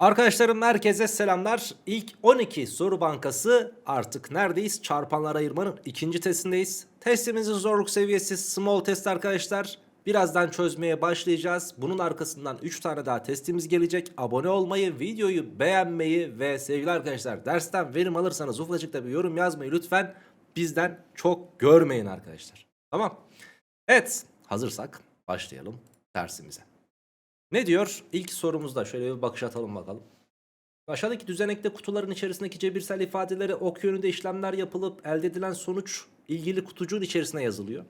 Arkadaşlarım herkese selamlar. İlk 12 soru bankası artık neredeyiz? Çarpanlar ayırmanın ikinci testindeyiz. Testimizin zorluk seviyesi small test arkadaşlar. Birazdan çözmeye başlayacağız. Bunun arkasından 3 tane daha testimiz gelecek. Abone olmayı, videoyu beğenmeyi ve sevgili arkadaşlar dersten verim alırsanız ufacık da bir yorum yazmayı lütfen bizden çok görmeyin arkadaşlar. Tamam. Evet hazırsak başlayalım dersimize. Ne diyor? İlk sorumuzda şöyle bir bakış atalım bakalım. Aşağıdaki düzenekte kutuların içerisindeki cebirsel ifadeleri ok yönünde işlemler yapılıp elde edilen sonuç ilgili kutucuğun içerisine yazılıyor.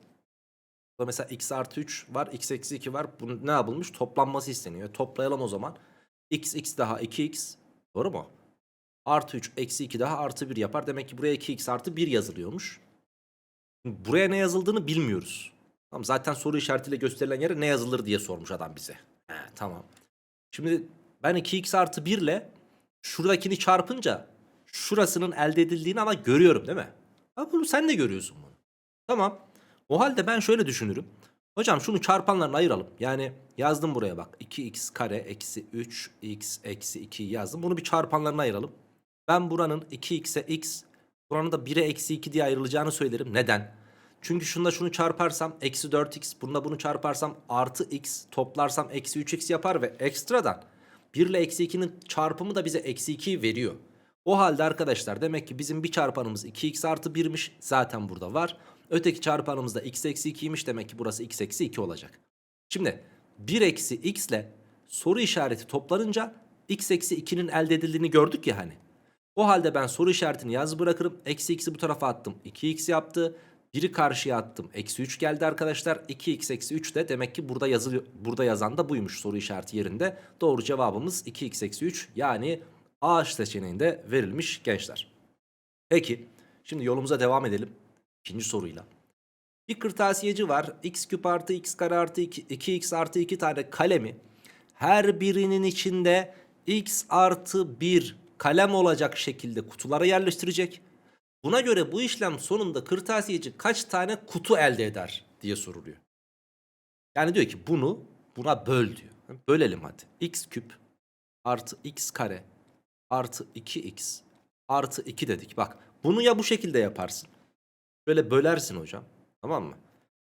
Mesela x artı 3 var, x eksi 2 var. Bunun ne yapılmış? Toplanması isteniyor. Toplayalım o zaman. x, x daha 2x. Doğru mu? Artı 3, eksi 2 daha artı 1 yapar. Demek ki buraya 2x artı 1 yazılıyormuş. Buraya ne yazıldığını bilmiyoruz. Tamam, zaten soru işaretiyle gösterilen yere ne yazılır diye sormuş adam bize. Tamam. Şimdi ben 2x artı 1 ile şuradakini çarpınca şurasının elde edildiğini ama görüyorum değil mi? Ha, bunu sen de görüyorsun bunu. Tamam. O halde ben şöyle düşünürüm. Hocam şunu çarpanlarına ayıralım. Yani yazdım buraya bak. 2x kare eksi 3x eksi 2 yazdım. Bunu bir çarpanlarına ayıralım. Ben buranın 2x'e x, buranın da 1'e eksi 2 diye ayrılacağını söylerim. Neden? Çünkü şunda şunu çarparsam eksi 4x, bununla bunu çarparsam artı x, toplarsam eksi 3x yapar ve ekstradan 1 ile eksi 2'nin çarpımı da bize eksi 2'yi veriyor. O halde arkadaşlar demek ki bizim bir çarpanımız 2x artı 1'miş zaten burada var. Öteki çarpanımız da x eksi 2'ymiş demek ki burası x eksi 2 olacak. Şimdi 1 eksi x ile soru işareti toplanınca x eksi 2'nin elde edildiğini gördük ya hani. O halde ben soru işaretini yaz bırakırım. Eksi x'i bu tarafa attım. 2x yaptı. 1'i karşıya attım. Eksi 3 geldi arkadaşlar. 2x eksi 3 de demek ki burada yazılıyor. Burada yazan da buymuş soru işareti yerinde. Doğru cevabımız 2x eksi 3 yani A seçeneğinde verilmiş gençler. Peki şimdi yolumuza devam edelim. İkinci soruyla. Bir kırtasiyeci var. x küp artı x kare artı 2, 2x artı 2 tane kalemi. Her birinin içinde x artı 1 kalem olacak şekilde kutulara yerleştirecek. Buna göre bu işlem sonunda kırtasiyeci kaç tane kutu elde eder diye soruluyor. Yani diyor ki bunu buna böl diyor. Bölelim hadi. x küp artı x kare artı 2x artı 2 dedik. Bak bunu ya bu şekilde yaparsın. Böyle bölersin hocam. Tamam mı?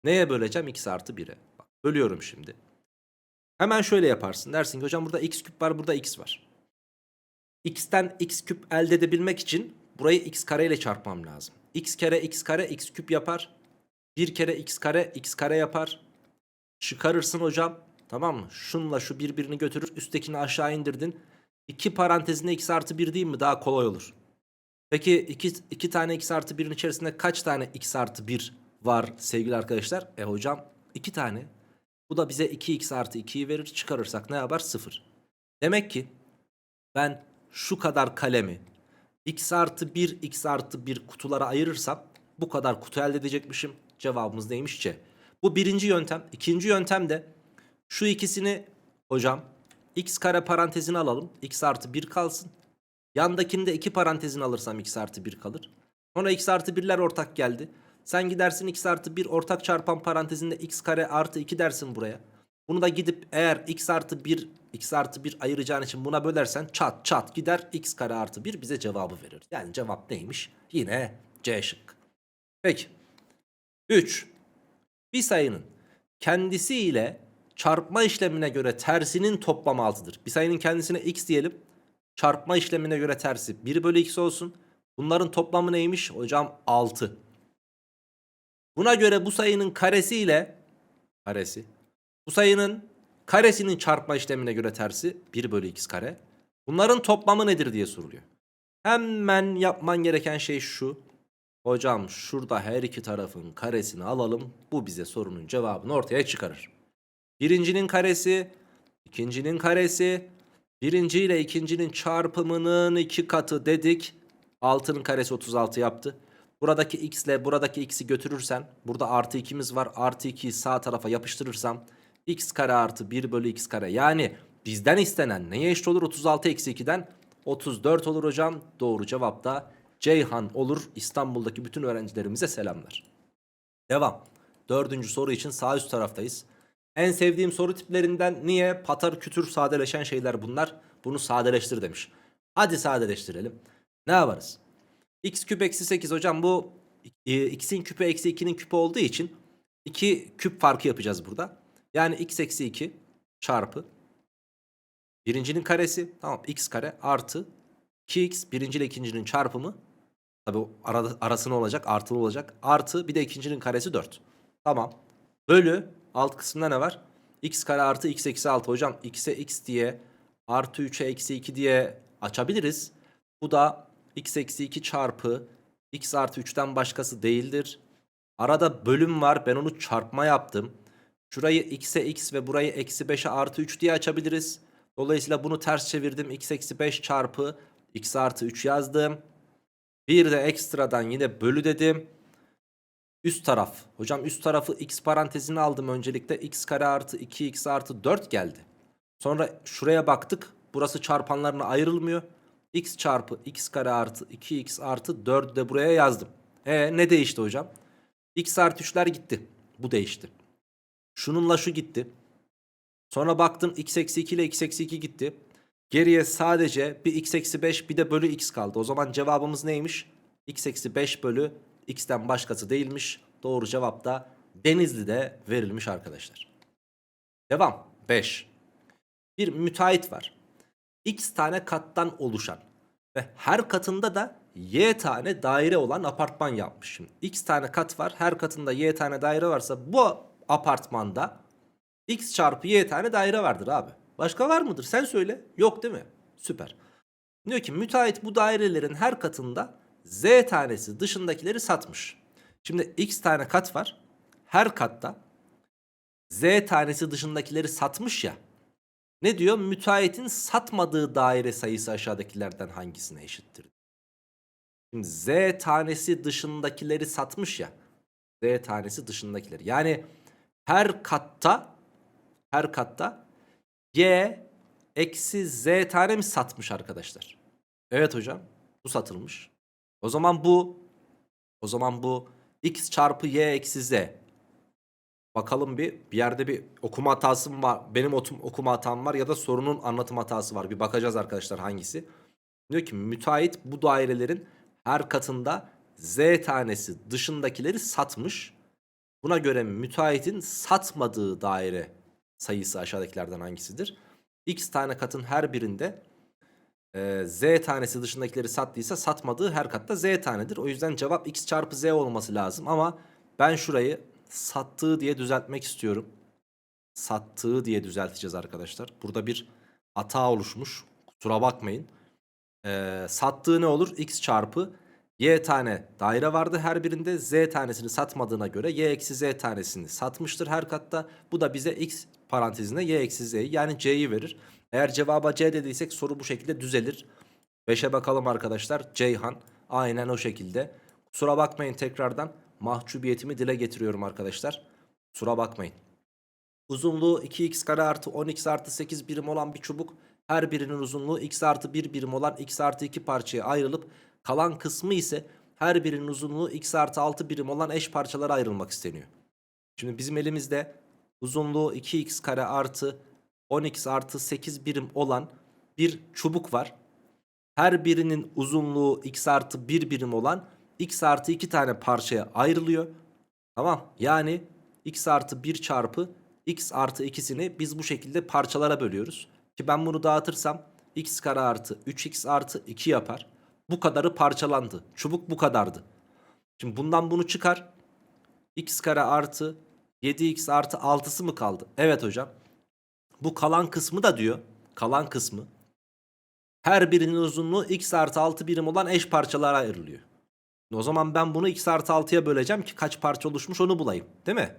Neye böleceğim? x artı 1'e. Bak, bölüyorum şimdi. Hemen şöyle yaparsın. Dersin ki hocam burada x küp var burada x var. x'ten x küp elde edebilmek için burayı x kare ile çarpmam lazım. x kere x kare x küp yapar. Bir kere x kare x kare yapar. Çıkarırsın hocam. Tamam mı? Şunla şu birbirini götürür. Üsttekini aşağı indirdin. İki parantezinde x artı 1 değil mi? Daha kolay olur. Peki iki, iki tane x artı 1'in içerisinde kaç tane x artı 1 var sevgili arkadaşlar? E hocam iki tane. Bu da bize 2x artı 2'yi verir. Çıkarırsak ne yapar? 0. Demek ki ben şu kadar kalemi x artı 1 x artı 1 kutulara ayırırsam bu kadar kutu elde edecekmişim. Cevabımız neymiş? C. Bu birinci yöntem. İkinci yöntem de şu ikisini hocam x kare parantezine alalım. x artı 1 kalsın. Yandakini de iki parantezine alırsam x artı 1 kalır. Sonra x artı 1'ler ortak geldi. Sen gidersin x artı 1 ortak çarpan parantezinde x kare artı 2 dersin buraya. Bunu da gidip eğer x artı 1 x artı 1 ayıracağın için buna bölersen çat çat gider x kare artı 1 bize cevabı verir. Yani cevap neymiş? Yine C şık. Peki. 3. Bir sayının kendisiyle çarpma işlemine göre tersinin toplamı 6'dır. Bir sayının kendisine x diyelim. Çarpma işlemine göre tersi 1 bölü x olsun. Bunların toplamı neymiş? Hocam 6. Buna göre bu sayının karesi ile karesi. Bu sayının karesinin çarpma işlemine göre tersi 1 bölü x kare. Bunların toplamı nedir diye soruluyor. Hemen yapman gereken şey şu. Hocam şurada her iki tarafın karesini alalım. Bu bize sorunun cevabını ortaya çıkarır. Birincinin karesi, ikincinin karesi, birinci ile ikincinin çarpımının iki katı dedik. 6'nın karesi 36 yaptı. Buradaki x ile buradaki x'i götürürsen burada artı 2'miz var. Artı 2'yi sağ tarafa yapıştırırsam x kare artı 1 bölü x kare. Yani bizden istenen neye eşit olur? 36 eksi 2'den 34 olur hocam. Doğru cevap da Ceyhan olur. İstanbul'daki bütün öğrencilerimize selamlar. Devam. Dördüncü soru için sağ üst taraftayız. En sevdiğim soru tiplerinden niye patar kütür sadeleşen şeyler bunlar? Bunu sadeleştir demiş. Hadi sadeleştirelim. Ne yaparız? x küp eksi 8 hocam bu e, x'in küpü eksi 2'nin küpü olduğu için 2 küp farkı yapacağız burada. Yani x eksi 2 çarpı birincinin karesi tamam x kare artı 2x birinci ile ikincinin çarpımı tabi arada, arası ne olacak artılı olacak artı bir de ikincinin karesi 4. Tamam bölü alt kısımda ne var? x kare artı x eksi 6 hocam x'e x diye artı 3'e eksi 2 diye açabiliriz. Bu da x eksi 2 çarpı x artı 3'ten başkası değildir. Arada bölüm var ben onu çarpma yaptım. Şurayı x'e x ve burayı eksi 5'e artı 3 diye açabiliriz. Dolayısıyla bunu ters çevirdim. x eksi 5 çarpı x artı 3 yazdım. Bir de ekstradan yine bölü dedim. Üst taraf. Hocam üst tarafı x parantezine aldım öncelikle. x kare artı 2x artı 4 geldi. Sonra şuraya baktık. Burası çarpanlarına ayrılmıyor. x çarpı x kare artı 2x artı 4 de buraya yazdım. E ne değişti hocam? x artı 3'ler gitti. Bu değişti. Şununla şu gitti. Sonra baktım x eksi 2 ile x eksi 2 gitti. Geriye sadece bir x eksi 5 bir de bölü x kaldı. O zaman cevabımız neymiş? x eksi 5 bölü x'ten başkası değilmiş. Doğru cevap da Denizli'de verilmiş arkadaşlar. Devam. 5. Bir müteahhit var. X tane kattan oluşan ve her katında da Y tane daire olan apartman yapmış. Şimdi X tane kat var. Her katında Y tane daire varsa bu apartmanda X çarpı Y tane daire vardır abi. Başka var mıdır? Sen söyle. Yok değil mi? Süper. Diyor ki müteahhit bu dairelerin her katında Z tanesi dışındakileri satmış. Şimdi X tane kat var. Her katta Z tanesi dışındakileri satmış ya. Ne diyor? Müteahhitin satmadığı daire sayısı aşağıdakilerden hangisine eşittir? Şimdi Z tanesi dışındakileri satmış ya. Z tanesi dışındakileri. Yani her katta her katta Y eksi Z tane mi satmış arkadaşlar? Evet hocam. Bu satılmış. O zaman bu o zaman bu x çarpı y eksi z. Bakalım bir bir yerde bir okuma hatası mı var? Benim otum, okuma hatam var ya da sorunun anlatım hatası var. Bir bakacağız arkadaşlar hangisi. Diyor ki müteahhit bu dairelerin her katında z tanesi dışındakileri satmış. Buna göre müteahhitin satmadığı daire sayısı aşağıdakilerden hangisidir? X tane katın her birinde e, Z tanesi dışındakileri sattıysa satmadığı her katta Z tanedir. O yüzden cevap X çarpı Z olması lazım ama ben şurayı sattığı diye düzeltmek istiyorum. Sattığı diye düzelteceğiz arkadaşlar. Burada bir hata oluşmuş. Kusura bakmayın. E, sattığı ne olur? X çarpı Y tane daire vardı her birinde Z tanesini satmadığına göre Y eksi Z tanesini satmıştır her katta. Bu da bize X parantezinde Y eksi Z'yi yani C'yi verir. Eğer cevaba C dediysek soru bu şekilde düzelir. 5'e bakalım arkadaşlar. Ceyhan aynen o şekilde. Kusura bakmayın tekrardan mahcubiyetimi dile getiriyorum arkadaşlar. Kusura bakmayın. Uzunluğu 2x kare artı 10x artı 8 birim olan bir çubuk. Her birinin uzunluğu x artı 1 birim olan x artı 2 parçaya ayrılıp kalan kısmı ise her birinin uzunluğu x artı 6 birim olan eş parçalara ayrılmak isteniyor. Şimdi bizim elimizde uzunluğu 2x kare artı 10x artı 8 birim olan bir çubuk var. Her birinin uzunluğu x artı 1 birim olan x artı 2 tane parçaya ayrılıyor. Tamam yani x artı 1 çarpı x artı 2'sini biz bu şekilde parçalara bölüyoruz. Ki ben bunu dağıtırsam x kare artı 3x artı 2 yapar. Bu kadarı parçalandı. Çubuk bu kadardı. Şimdi bundan bunu çıkar. x kare artı 7x artı 6'sı mı kaldı? Evet hocam. Bu kalan kısmı da diyor. Kalan kısmı. Her birinin uzunluğu x artı 6 birim olan eş parçalara ayrılıyor. O zaman ben bunu x artı 6'ya böleceğim ki kaç parça oluşmuş onu bulayım. Değil mi?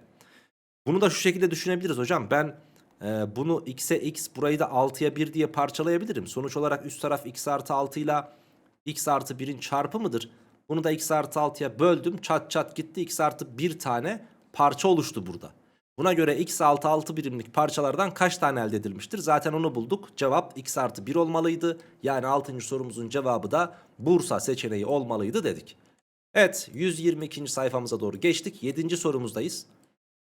Bunu da şu şekilde düşünebiliriz hocam. Ben e, bunu x'e x burayı da 6'ya 1 diye parçalayabilirim. Sonuç olarak üst taraf x artı 6 ile x artı 1'in çarpımıdır. Bunu da x artı 6'ya böldüm. Çat çat gitti. x artı 1 tane parça oluştu burada. Buna göre x artı 6 birimlik parçalardan kaç tane elde edilmiştir? Zaten onu bulduk. Cevap x artı 1 olmalıydı. Yani 6. sorumuzun cevabı da Bursa seçeneği olmalıydı dedik. Evet 122. sayfamıza doğru geçtik. 7. sorumuzdayız.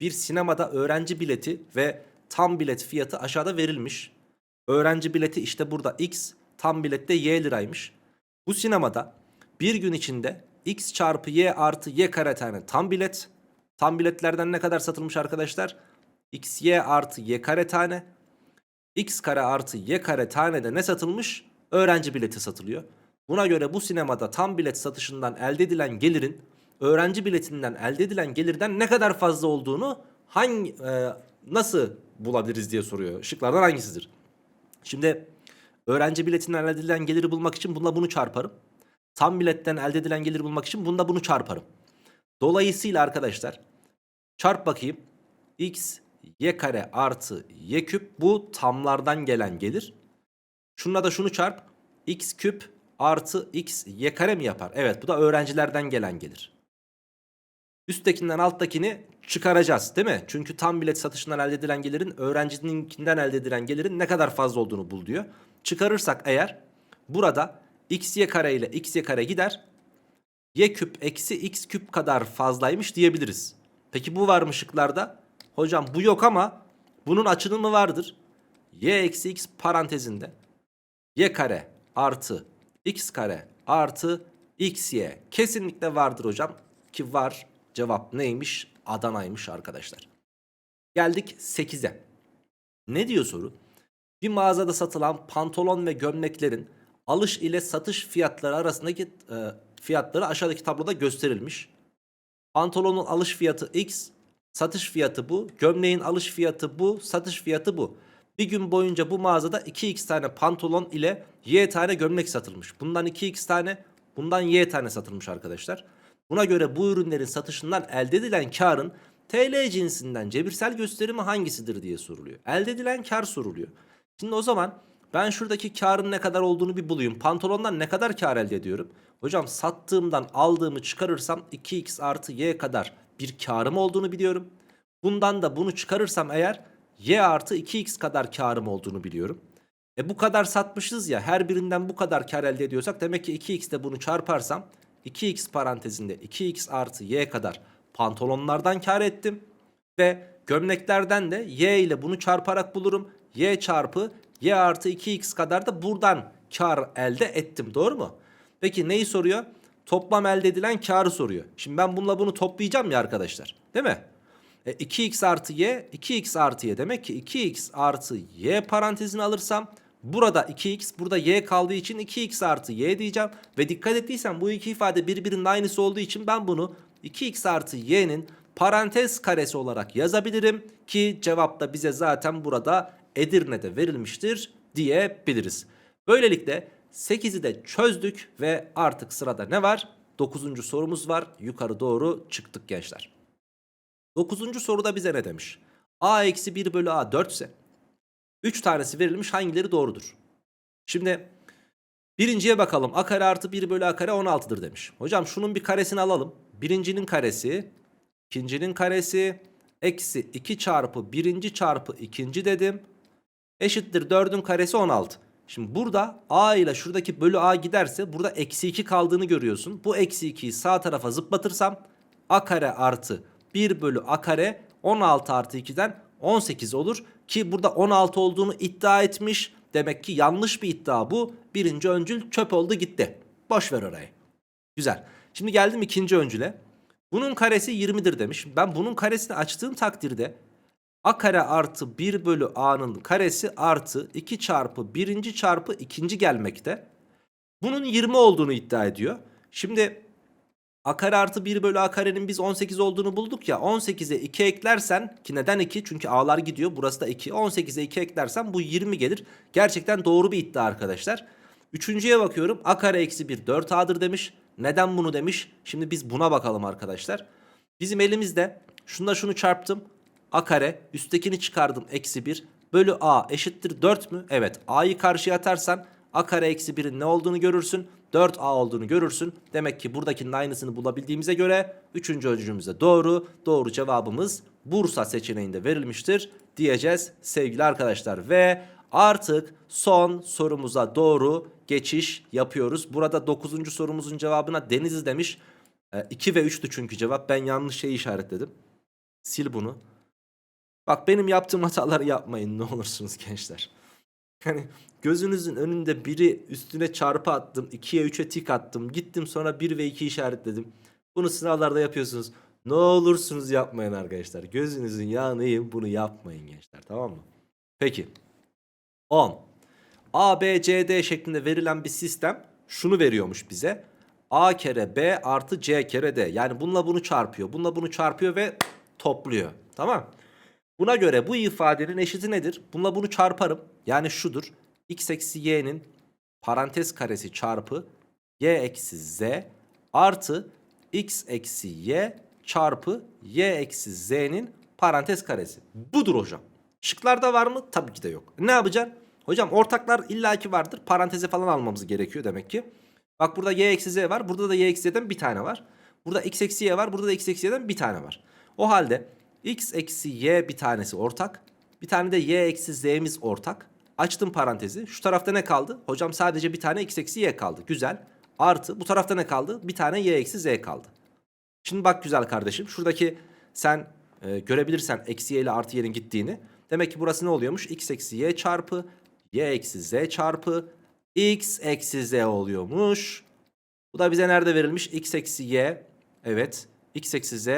Bir sinemada öğrenci bileti ve tam bilet fiyatı aşağıda verilmiş. Öğrenci bileti işte burada X, tam bilette Y liraymış. Bu sinemada bir gün içinde X çarpı Y artı Y kare tane tam bilet. Tam biletlerden ne kadar satılmış arkadaşlar? X, Y artı Y kare tane. X kare artı Y kare tane de ne satılmış? Öğrenci bileti satılıyor. Buna göre bu sinemada tam bilet satışından elde edilen gelirin öğrenci biletinden elde edilen gelirden ne kadar fazla olduğunu hangi e, nasıl bulabiliriz diye soruyor. Şıklardan hangisidir? Şimdi öğrenci biletinden elde edilen geliri bulmak için bununla bunu çarparım. Tam biletten elde edilen geliri bulmak için bununla bunu çarparım. Dolayısıyla arkadaşlar çarp bakayım. X y kare artı y küp bu tamlardan gelen gelir. Şununla da şunu çarp. X küp artı x y kare mi yapar? Evet bu da öğrencilerden gelen gelir. Üsttekinden alttakini çıkaracağız değil mi? Çünkü tam bilet satışından elde edilen gelirin öğrencininkinden elde edilen gelirin ne kadar fazla olduğunu bul diyor. Çıkarırsak eğer burada x y kare ile x y kare gider. Y küp eksi x küp kadar fazlaymış diyebiliriz. Peki bu var mı şıklarda? Hocam bu yok ama bunun açılımı vardır. Y eksi x parantezinde y kare artı x kare artı xy kesinlikle vardır hocam ki var cevap neymiş Adana'ymış arkadaşlar. Geldik 8'e. Ne diyor soru? Bir mağazada satılan pantolon ve gömleklerin alış ile satış fiyatları arasındaki e, fiyatları aşağıdaki tabloda gösterilmiş. Pantolonun alış fiyatı X, satış fiyatı bu. Gömleğin alış fiyatı bu, satış fiyatı bu. Bir gün boyunca bu mağazada 2x tane pantolon ile y tane gömlek satılmış. Bundan 2x tane, bundan y tane satılmış arkadaşlar. Buna göre bu ürünlerin satışından elde edilen karın TL cinsinden cebirsel gösterimi hangisidir diye soruluyor. Elde edilen kar soruluyor. Şimdi o zaman ben şuradaki karın ne kadar olduğunu bir bulayım. Pantolondan ne kadar kar elde ediyorum? Hocam sattığımdan aldığımı çıkarırsam 2x artı y kadar bir karım olduğunu biliyorum. Bundan da bunu çıkarırsam eğer y artı 2x kadar karım olduğunu biliyorum. E bu kadar satmışız ya her birinden bu kadar kar elde ediyorsak demek ki 2x de bunu çarparsam 2x parantezinde 2x artı y kadar pantolonlardan kar ettim. Ve gömleklerden de y ile bunu çarparak bulurum. Y çarpı y artı 2x kadar da buradan kar elde ettim doğru mu? Peki neyi soruyor? Toplam elde edilen karı soruyor. Şimdi ben bununla bunu toplayacağım ya arkadaşlar. Değil mi? E 2x artı y 2x artı y demek ki 2x artı y parantezini alırsam burada 2x burada y kaldığı için 2x artı y diyeceğim. Ve dikkat ettiysen bu iki ifade birbirinin aynısı olduğu için ben bunu 2x artı y'nin parantez karesi olarak yazabilirim. Ki cevap da bize zaten burada Edirne'de verilmiştir diyebiliriz. Böylelikle 8'i de çözdük ve artık sırada ne var? 9. sorumuz var. Yukarı doğru çıktık gençler. 9. soruda bize ne demiş? a eksi 1 bölü a 4 ise 3 tanesi verilmiş hangileri doğrudur? Şimdi birinciye bakalım. a kare artı 1 bölü a kare 16'dır demiş. Hocam şunun bir karesini alalım. Birincinin karesi, ikincinin karesi, eksi 2 çarpı birinci çarpı ikinci dedim. Eşittir 4'ün karesi 16. Şimdi burada a ile şuradaki bölü a giderse burada eksi 2 kaldığını görüyorsun. Bu eksi 2'yi sağ tarafa zıplatırsam a kare artı 1 bölü a kare 16 artı 2'den 18 olur. Ki burada 16 olduğunu iddia etmiş. Demek ki yanlış bir iddia bu. Birinci öncül çöp oldu gitti. Boş ver orayı. Güzel. Şimdi geldim ikinci öncüle. Bunun karesi 20'dir demiş. Ben bunun karesini açtığım takdirde a kare artı 1 bölü a'nın karesi artı 2 çarpı 1. çarpı 2. gelmekte. Bunun 20 olduğunu iddia ediyor. Şimdi a kare artı 1 bölü a karenin biz 18 olduğunu bulduk ya 18'e 2 eklersen ki neden 2 çünkü a'lar gidiyor burası da 2 18'e 2 eklersen bu 20 gelir. Gerçekten doğru bir iddia arkadaşlar. Üçüncüye bakıyorum a kare eksi 1 4a'dır demiş. Neden bunu demiş? Şimdi biz buna bakalım arkadaşlar. Bizim elimizde şunla şunu çarptım. A kare üsttekini çıkardım eksi 1 bölü a eşittir 4 mü? Evet a'yı karşıya atarsan a kare eksi 1'in ne olduğunu görürsün. 4a olduğunu görürsün. Demek ki buradakinin aynısını bulabildiğimize göre 3. öncülümüze doğru. Doğru cevabımız Bursa seçeneğinde verilmiştir diyeceğiz sevgili arkadaşlar. Ve artık son sorumuza doğru geçiş yapıyoruz. Burada 9. sorumuzun cevabına Denizli demiş. 2 ve 3'tü çünkü cevap. Ben yanlış şeyi işaretledim. Sil bunu. Bak benim yaptığım hataları yapmayın ne olursunuz gençler. Yani gözünüzün önünde biri üstüne çarpı attım. 2'ye 3'e tik attım. Gittim sonra 1 ve 2 işaretledim. Bunu sınavlarda yapıyorsunuz. Ne olursunuz yapmayın arkadaşlar. Gözünüzün yağını yiyin bunu yapmayın gençler tamam mı? Peki. 10. A, B, C, D şeklinde verilen bir sistem şunu veriyormuş bize. A kere B artı C kere D. Yani bununla bunu çarpıyor. Bununla bunu çarpıyor ve topluyor. Tamam. Buna göre bu ifadenin eşiti nedir? Bununla bunu çarparım. Yani şudur. X eksi y'nin parantez karesi çarpı y eksi z artı x eksi y çarpı y eksi z'nin parantez karesi. Budur hocam. Şıklarda var mı? Tabii ki de yok. Ne yapacaksın? Hocam ortaklar illaki vardır. Paranteze falan almamız gerekiyor demek ki. Bak burada y eksi z var. Burada da y eksi z'den bir tane var. Burada x eksi y var. Burada da x eksi y'den bir tane var. O halde x eksi y bir tanesi ortak. Bir tane de y eksi z'miz ortak. Açtım parantezi. Şu tarafta ne kaldı? Hocam sadece bir tane x eksi y kaldı. Güzel. Artı bu tarafta ne kaldı? Bir tane y eksi z kaldı. Şimdi bak güzel kardeşim. Şuradaki sen e, görebilirsen eksi y ile artı y'nin gittiğini. Demek ki burası ne oluyormuş? x eksi y çarpı y eksi z çarpı x eksi z oluyormuş. Bu da bize nerede verilmiş? x eksi y. Evet. x eksi z,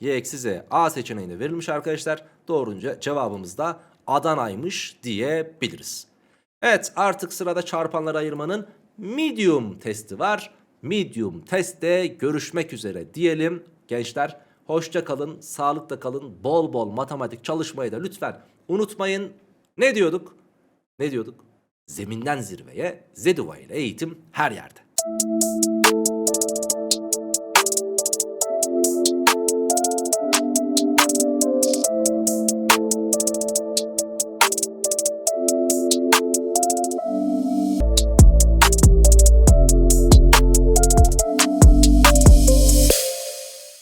y eksi z. A seçeneğinde verilmiş arkadaşlar. Doğrunca cevabımız da Adana'ymış diyebiliriz. Evet artık sırada çarpanları ayırmanın medium testi var. Medium testte görüşmek üzere diyelim. Gençler hoşça kalın, sağlıkla kalın, bol bol matematik çalışmayı da lütfen unutmayın. Ne diyorduk? Ne diyorduk? Zeminden zirveye Zeduva ile eğitim her yerde.